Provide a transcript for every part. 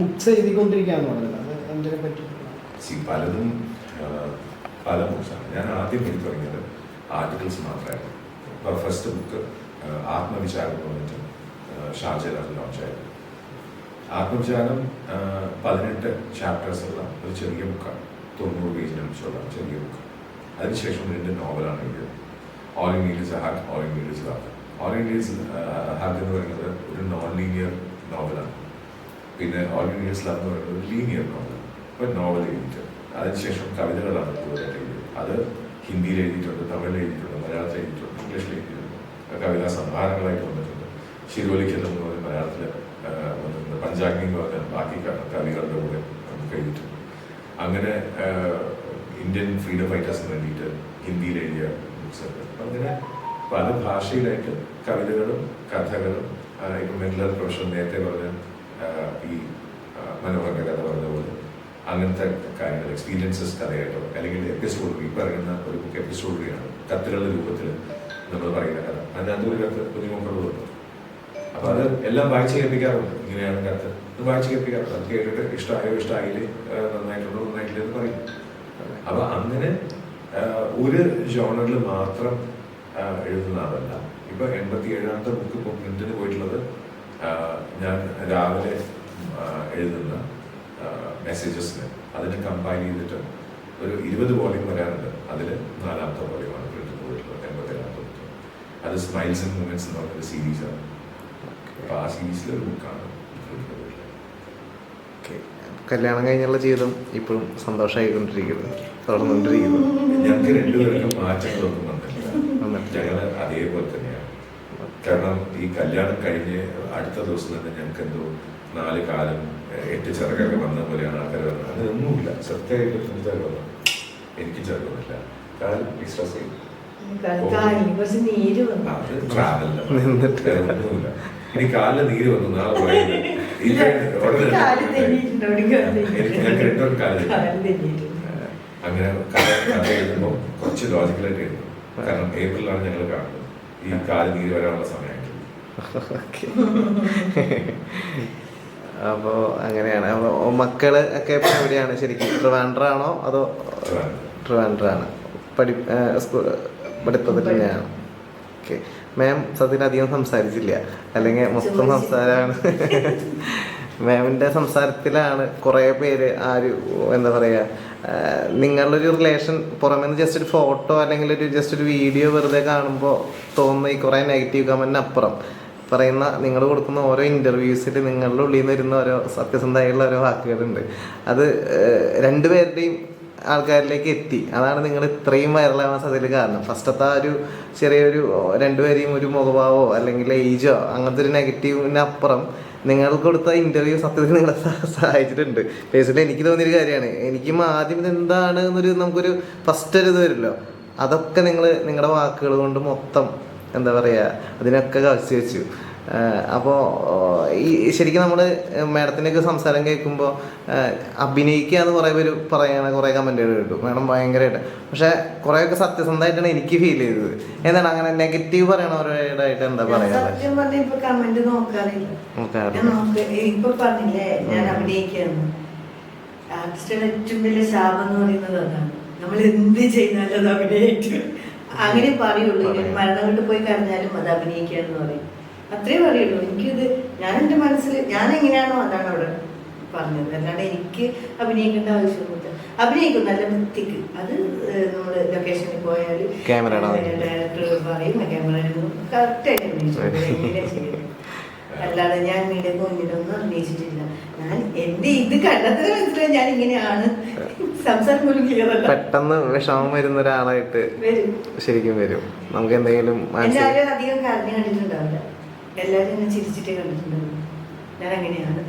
Books എഴുതിക്കൊണ്ടിരിക്കുകയെന്ന് പറഞ്ഞത്. പല ബുക്സാണ് ഞാൻ ആദ്യം എഴുതി തുടങ്ങിയത് ആർട്ടിക്കിൾസ് മാത്രമായിരുന്നു. ഫസ്റ്റ് ബുക്ക് ആത്മവിചാരം എന്ന് പറഞ്ഞിട്ട് ലോഞ്ചായിരുന്നു. ആത്മവിചാരം പതിനെട്ട് ഒരു ചെറിയ ബുക്കാണ് തൊണ്ണൂറ് പേജിനനുസരിച്ചുള്ള ചെറിയ ബുക്ക് അതിനുശേഷം രണ്ട് നോവലാണ് എഴുതിയത്. All English hack all English hack all English hack എന്ന് പറയുന്നത് ഒരു നോൺ ലീനിയർ നോവലാണ് പിന്നെ ഓൾ ലവ് എന്ന് പറയുന്നത് ലീനിയർ നോവൽ ഒരു നോവൽ എഴുതിയിട്ട് അതിനുശേഷം കവിതകളാണ് കൂടുതലായിട്ട് അത് ഹിന്ദിയിൽ എഴുതിയിട്ടുണ്ട് തമിഴിൽ എഴുതിയിട്ടുണ്ട് മലയാളത്തിൽ എഴുതിയിട്ടുണ്ട് ഇംഗ്ലീഷിൽ എഴുതിയിട്ടുണ്ട്. കവിതാ സംഹാരങ്ങളായിട്ട് വന്നിട്ടുണ്ട്. ശിരോലിഖിതം എന്ന് പറയുന്ന മലയാളത്തിൽ വന്നിട്ടുണ്ട്. പഞ്ചാഗ്നി എന്ന് പറഞ്ഞ ബാക്കി കവികളുടെ കൂടെ നമുക്ക് എഴുതിയിട്ടുണ്ട്. അങ്ങനെ ഇന്ത്യൻ ഫ്രീഡം ഫൈറ്റേഴ്സിന് വേണ്ടിയിട്ട് ഹിന്ദിയിൽ എഴുതിയ ബുക്സ് ഉണ്ട്. അങ്ങനെ പല ഭാഷയിലായിട്ട് കവിതകളും കഥകളും ഇപ്പം മെന്റൽ പ്രൊഫഷൻ നേരത്തെ പറഞ്ഞ ഈ ആ, മനോഹരന്റെ കഥ പറഞ്ഞ പോലെ അങ്ങനത്തെ കാര്യങ്ങൾ എക്സ്പീരിയൻസസ് കഥയായിട്ടോ അല്ലെങ്കിൽ എപ്പിസോഡ് ഈ പറയുന്ന ഒരു ബുക്ക് എപ്പിസോഡിയാണ് കത്തുകളുടെ രൂപത്തിൽ നമ്മൾ പറയുന്ന കഥ. അതിനകത്ത് ഒരു കത്ത് കുഞ്ഞുമക്കളുണ്ട് അപ്പൊ അത് എല്ലാം വായിച്ച് കേൾപ്പിക്കാറുണ്ട്. ഇങ്ങനെയാണ് കത്ത്. അത് വായിച്ച് കേൾപ്പിക്കാറുണ്ട്. അത് കേട്ടിട്ട് ഇഷ്ടമായോ ഇഷ്ടമായില്ലേ നന്നായിട്ടുണ്ടോ നന്നായിട്ടില്ല എന്ന് പറയും. അപ്പൊ അങ്ങനെ ഒരു ജോണറിൽ മാത്രം എഴുതുന്ന ആളല്ല ഇപ്പൊ എൺപത്തി ഏഴാമത്തെ ബുക്ക് ഇപ്പോൾ പ്രിന്റിന് പോയിട്ടുള്ളത് ഞാൻ രാവിലെ എഴുതുന്ന മെസ്സേജസിന് അതിനെ കമ്പൈൻ ചെയ്തിട്ട് ഒരു ഇരുപത് വോളിയം വരാറുണ്ട്. അതിൽ നാലാമത്തെ വോളിയമാണ് പ്രിന്റ് പോയിട്ടുള്ളത്. എൺപത്തി ബുക്ക് അത് സ്മൈൽസ് ആൻഡ് മൂമെന്റ്സ് എന്ന് പറഞ്ഞൊരു സീരീസാണ് അപ്പൊ ആ സീരീസിലെ ഒരു ബുക്കാണ് കല്യാണം കഴിഞ്ഞുള്ള ജീവിതം ഇപ്പോഴും സന്തോഷമായിക്കൊണ്ടിരിക്കുന്നു തുടർന്നുകൊണ്ടിരിക്കുന്നു. ഞങ്ങൾക്ക് രണ്ടുപേർക്കും മാറ്റങ്ങളൊന്നും വന്നിട്ടില്ല. ഞങ്ങൾ അതേപോലെ തന്നെയാണ്. കാരണം ഈ കല്യാണം കഴിഞ്ഞ് അടുത്ത ദിവസം തന്നെ ഞങ്ങൾക്ക് എന്തോ നാല് കാലം എട്ട് ചിറകൊക്കെ വന്ന പോലെയാണ് ആൾക്കാർ പറഞ്ഞത്. അതൊന്നുമില്ല സത്യമായിട്ട് എന്താ എനിക്ക് ട്രാവലില്ല നിന്നിട്ട്. ഒന്നുമില്ല. ഇനി കാലിൽ നീര് വന്നു. നാളെ. അങ്ങനെ കഥ കഥ എഴുതുമ്പോൾ കുറച്ച് ലോജിക്കലായിട്ട് എഴുതും. കാരണം ഏപ്രിലാണ് ഞങ്ങൾ കാണുന്നത്. ഈ കാൽ നീര് വരാനുള്ള സമയമായിട്ട് അപ്പോ അപ്പോൾ അങ്ങനെയാണ്. അപ്പോൾ മക്കൾ ഒക്കെ എവിടെയാണ് ശരിക്കും? ട്രിവാൻഡ്രാണോ അതോ ട്രിവാൻഡ്രം. ട്രിവാൻഡ്രാണ്? പഠി സ്കൂൾ പഠിത്തത്തിൽ തന്നെയാണ്. ഓക്കെ. മാം സത്യത്തിൽ അധികം സംസാരിച്ചില്ല. അല്ലെങ്കിൽ മൊത്തം. സംസാരമാണ് മാമിന്റെ സംസാരത്തിലാണ് കുറേ പേര് ആര് ഒരു എന്താ പറയുക നിങ്ങളുടെ ഒരു റിലേഷൻ പുറമേ ജസ്റ്റ് ഒരു ഫോട്ടോ അല്ലെങ്കിൽ ഒരു ജസ്റ്റ് ഒരു വീഡിയോ വെറുതെ കാണുമ്പോൾ തോന്നുന്ന ഈ കുറേ നെഗറ്റീവ് കമന്റിന് അപ്പുറം. പറയുന്ന നിങ്ങൾ കൊടുക്കുന്ന ഓരോ ഇന്റർവ്യൂസിൽ നിങ്ങളുടെ ഉള്ളിൽ നിന്ന് വരുന്ന ഓരോ സത്യസന്ധമായുള്ള ഓരോ വാക്കുകളുണ്ട്. അത് രണ്ടുപേരുടെയും ആൾക്കാരിലേക്ക് എത്തി. അതാണ് നിങ്ങൾ ഇത്രയും വൈറലാവാൻ സാധ്യത കാരണം. ഫസ്റ്റത്തെ ആ ഒരു ചെറിയൊരു രണ്ടുപേരെയും ഒരു മുഖഭാവോ അല്ലെങ്കിൽ ഏജോ അങ്ങനത്തെ ഒരു നെഗറ്റീവിനപ്പുറം നിങ്ങൾ കൊടുത്ത ഇന്റർവ്യൂ സത്യത്തിൽ നിങ്ങളെ സഹായിച്ചിട്ടുണ്ട്. പേഴ്സണലി എനിക്ക് തോന്നിയൊരു കാര്യമാണ്. എനിക്കും ആദ്യം എന്താണ് എന്നൊരു നമുക്കൊരു ഫസ്റ്റ് ഒരു ഇത് വരുമല്ലോ. അതൊക്കെ നിങ്ങൾ നിങ്ങളുടെ വാക്കുകൾ കൊണ്ട് മൊത്തം എന്താ പറയുക അതിനൊക്കെ കാഴ്ച വെച്ചു. അപ്പോൾ ഈ ശരിക്കും നമ്മൾ മാഡത്തിന്റെയൊക്കെ സംസാരം കേൾക്കുമ്പോൾ അഭിനയിക്കുക എന്ന് കുറേ പേര് പറയണ കുറേ കമന്റുകൾ കിട്ടും. മാഡം ഭയങ്കരമായിട്ട് പക്ഷേ കുറേയൊക്കെ സത്യസന്ധമായിട്ടാണ് എനിക്ക് ഫീൽ ചെയ്തത്. എന്താണ് അങ്ങനെ നെഗറ്റീവ് പറയണവരായിട്ട് എന്താ പറയുക ഏറ്റവും വലിയ ശാപം എന്ന് പറയുന്നത് അതാണ്. നമ്മൾ എന്ത് ചെയ്താലും അത് അഭിനയിക്കും. അങ്ങനെ പറയുള്ളൂ. പറയും. മരണം കൊണ്ട് പോയി കരഞ്ഞാലും അത് അഭിനയിക്കുക എന്ന് പറയും. അത്രേ പറയുള്ളൂ. എനിക്കിത് ഞാൻ എന്റെ മനസ്സിൽ ഞാൻ എങ്ങനെയാണോ അതാണ് അവിടെ പറഞ്ഞത്. അല്ലാണ്ട് എനിക്ക് അഭിനയിക്കേണ്ട ആവശ്യമൊന്നുമില്ല. അഭിനയിക്കും നല്ല വൃത്തിക്ക്. അത് നമ്മൾ ലൊക്കേഷനിൽ പോയാൽ ഡയറക്ടർ പറയും ക്യാമറ കറക്റ്റായിട്ട് അഭിനയിച്ചു. അല്ലാതെ ഞാൻ മീഡിയ മുന്നിലൊന്നും അഭിനയിച്ചിട്ടില്ല. ഞാൻ എന്റെ ഇത് കണ്ടതിന് മനസ്സിലായി ഞാൻ ഇങ്ങനെയാണ്. സംസാരം പോലും ക്ലിയർ അല്ല. പെട്ടെന്ന് വിഷമം വരുന്ന ഒരാളായിട്ട് വരും. ശരിക്കും വരും. നമുക്ക് എന്തെങ്കിലും ആരും അധികം കാരണം കണ്ടിട്ടുണ്ടാവില്ല. എല്ലാവരും ചിരിച്ചിട്ടേ കണ്ടിട്ടുണ്ടാവും ഞാൻ അങ്ങനെയാണ്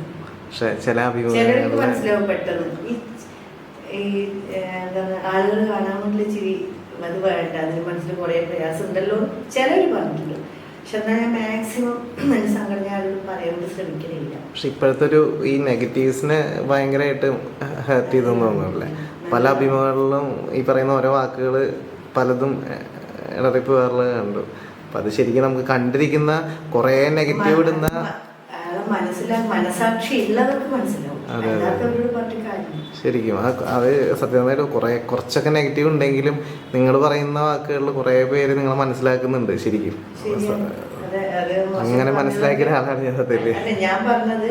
പക്ഷെ ചില ചിലർക്ക് മനസ്സിലാവും പെട്ടെന്ന്. ഈ എന്താണ് ആളുകൾ കാണാൻ വേണ്ടി ചിരി അത് വേണ്ട. അതിന് മനസ്സിൽ കുറേ പ്രയാസം ഉണ്ടല്ലോ ചിലർ പറഞ്ഞിട്ടുണ്ട്. പക്ഷെ എന്നാൽ ഞാൻ മാക്സിമം പറയാൻ വേണ്ടി പക്ഷെ ഇപ്പോഴത്തെ ഒരു ഈ നെഗറ്റീവ്സിനെ ഭയങ്കരമായിട്ട് ഹേർട്ട് ചെയ്തെന്ന് തോന്നുന്നില്ലേ പല അഭിമുഖങ്ങളിലും ഈ പറയുന്ന ഓരോ വാക്കുകൾ പലതും ഇടറിപ്പ് വേറെ കണ്ടു. അപ്പൊ അത് ശരിക്കും നമുക്ക് കണ്ടിരിക്കുന്ന കുറേ നെഗറ്റീവ് ഇടുന്ന അതെ, അതെ. ശരിക്കും. അത് സത്യമായിട്ട് കുറേ കുറച്ചൊക്കെ നെഗറ്റീവ് ഉണ്ടെങ്കിലും നിങ്ങൾ പറയുന്ന വാക്കുകളിൽ കുറേ പേര് നിങ്ങൾ മനസ്സിലാക്കുന്നുണ്ട് ശരിക്കും. അങ്ങനെ മനസ്സിലാക്കിയ ഒരാളാണ് ഞാൻ സത്യത്തിൽ. ഞാൻ പറഞ്ഞത്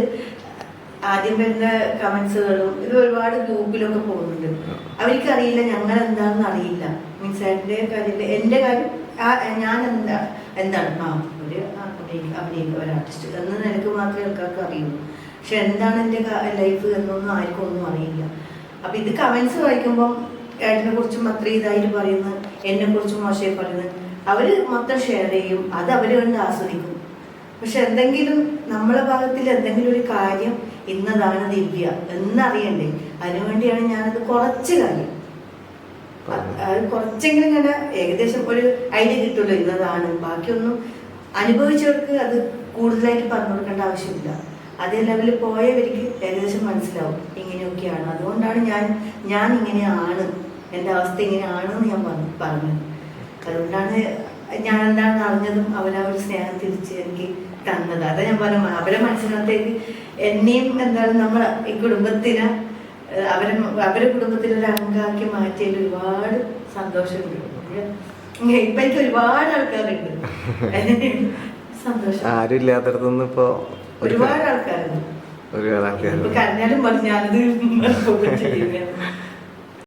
ആദ്യം വരുന്ന കമന്റ്സുകളും ഇത് ഒരുപാട് ഗ്രൂപ്പിലൊക്കെ പോകുന്നുണ്ട്. അവർക്കറിയില്ല ഞങ്ങൾ എന്താണെന്ന് അറിയില്ല. മീൻസ് എന്റെ കാര്യം ഞാൻ എന്താ എന്താണ്? ആ ഒരു അഭിനയിക്ക അഭിനയിക്കുക ഒരു ആർട്ടിസ്റ്റ് എന്ന് നിനക്ക് മാത്രമേ ആൾക്കാർക്ക് അറിയുള്ളൂ പക്ഷെ എന്താണ് എന്റെ ലൈഫ് എന്നൊന്നും ആർക്കും ഒന്നും അറിയില്ല. അപ്പം ഇത് കമൻസ് വായിക്കുമ്പം ഏട്ടനെ കുറിച്ചും അത്ര ഇതായിട്ട് പറയുന്നത് എന്നെ കുറിച്ചും മോശമായി പറയുന്നത് അവർ മൊത്തം ഷെയർ ചെയ്യും. അത് അവർ കണ്ട് ആസ്വദിക്കും. പക്ഷെ എന്തെങ്കിലും നമ്മളെ ഭാഗത്തിൽ എന്തെങ്കിലും ഒരു കാര്യം ഇന്നതാണ് ദിവ്യ എന്നറിയണ്ടേ? അതിനുവേണ്ടിയാണ് ഞാനത് കുറച്ച് കാര്യം അത് കുറച്ചെങ്കിലും ഇങ്ങനെ ഏകദേശം ഒരു ഐഡിയ കിട്ടുമല്ലോ ഇന്നതാണ്. ബാക്കിയൊന്നും അനുഭവിച്ചവർക്ക് അത് കൂടുതലായിട്ട് പറഞ്ഞു കൊടുക്കേണ്ട ആവശ്യമില്ല. അതേ ലെവലിൽ പോയവർക്ക് ഏകദേശം മനസ്സിലാവും ഇങ്ങനെയൊക്കെയാണ്. അതുകൊണ്ടാണ് ഞാൻ ഞാൻ ഇങ്ങനെയാണ്. എന്റെ അവസ്ഥ ഇങ്ങനെയാണെന്ന് ഞാൻ പറഞ്ഞു പറഞ്ഞത്. അതുകൊണ്ടാണ് ഞാൻ എന്താണെന്ന് അറിഞ്ഞതും അവരവർ സ്നേഹം തിരിച്ച് എനിക്ക് തന്നത്. അതാ ഞാൻ പറഞ്ഞു അവരെ മനസ്സിനകത്തേക്ക് എന്നെയും എന്താണ് നമ്മളെ ഈ കുടുംബത്തിന് അവരെ അവരെ കുടുംബത്തിൽ ഒരു അംഗമാക്കി മാറ്റിയതിൽ ഒരുപാട് സന്തോഷമുണ്ട്. ഇങ്ങനെ ഇപ്പൊ എനിക്ക് ഒരുപാട് ആൾക്കാരുണ്ട്. സന്തോഷം. ആരും ഇല്ലാത്തടത്തുനിന്ന് ഇപ്പോ ഒരുപാട് ആൾക്കാരുണ്ട്. ഒരുപാട് ആൾക്കാർ കരഞ്ഞാലും പറഞ്ഞാലത് ചെയ്യും